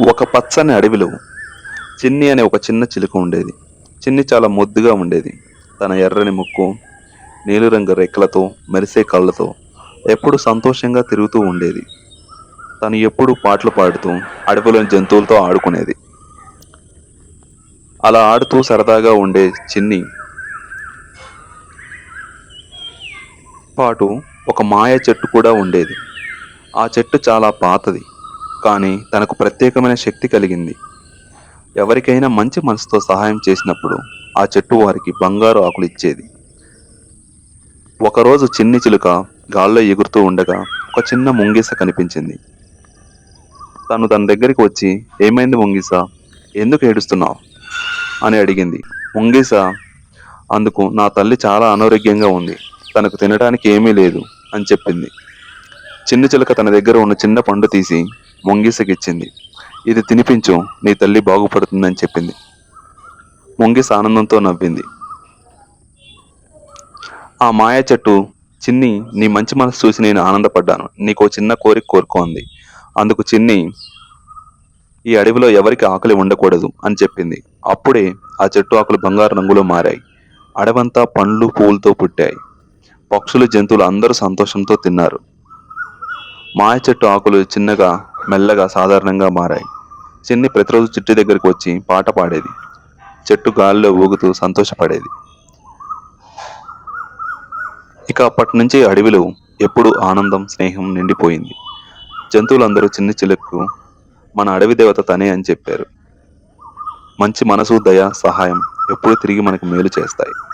ఒక పచ్చని అడవిలో చిన్ని అనే ఒక చిన్న చిలుక ఉండేది. చిన్ని చాలా మొద్దుగా ఉండేది. తన ఎర్రని ముక్కు నీలిరంగు రెక్కలతో మెరిసే కళ్ళతో ఎప్పుడు సంతోషంగా తిరుగుతూ ఉండేది. తను ఎప్పుడు పాటలు పాడుతూ అడవిలోని జంతువులతో ఆడుకునేది. అలా ఆడుతూ సరదాగా ఉండే చిన్ని పాటు ఒక మాయ చెట్టు కూడా ఉండేది. ఆ చెట్టు చాలా పాతది. కానీ తనకు ప్రత్యేకమైన శక్తి కలిగింది. ఎవరికైనా మంచి మనసుతో సహాయం చేసినప్పుడు ఆ చెట్టు వారికి బంగారు ఆకులు ఇచ్చేది. ఒకరోజు చిన్ని చిలుక గాల్లో ఎగురుతూ ఉండగా ఒక చిన్న ముంగిస కనిపించింది. తను తన దగ్గరికి వచ్చి ఏమైంది ముంగిస? ఎందుకు ఏడుస్తున్నావు? అని అడిగింది. ముంగిస అందుకు నా తల్లి చాలా అనారోగ్యంగా ఉంది. తనకు తినడానికి ఏమీ లేదు అని చెప్పింది. చిన్న చిలుక తన దగ్గర ఉన్న చిన్న పండు తీసి ముంగిసకిచ్చింది. ఇది తినిపించు నీ తల్లి బాగుపడుతుందని చెప్పింది. ముంగిస ఆనందంతో నవ్వింది. ఆ మాయ చెట్టు చిన్ని నీ మంచి మనసు చూసి నేను ఆనందపడ్డాను. నీకు చిన్న కోరిక కోరుకోంది. అందుకు చిన్ని ఈ అడవిలో ఎవరికి ఆకలి ఉండకూడదు అని చెప్పింది. అప్పుడే ఆ చెట్టు ఆకులు బంగారు రంగులో మారాయి. అడవంతా పండ్లు పూలతో పుట్టాయి. పక్షులు జంతువులు అందరూ సంతోషంతో తిన్నారు. మాయ చెట్టు ఆకులు చిన్నగా మెల్లగా సాధారణంగా మారాయి. చిన్ని ప్రతిరోజు చిట్టి దగ్గరికి వచ్చి పాట పాడేది. చెట్టు గాలిలో ఊగుతూ సంతోషపడేది. ఇక అప్పటి నుంచి అడవిలో ఎప్పుడూ ఆనందం స్నేహం నిండిపోయింది. జంతువులందరూ చిన్న చిలుక్కు మన అడవి దేవత తనే అని చెప్పారు. మంచి మనసు దయ సహాయం ఎప్పుడూ తిరిగి మనకు మేలు చేస్తాయి.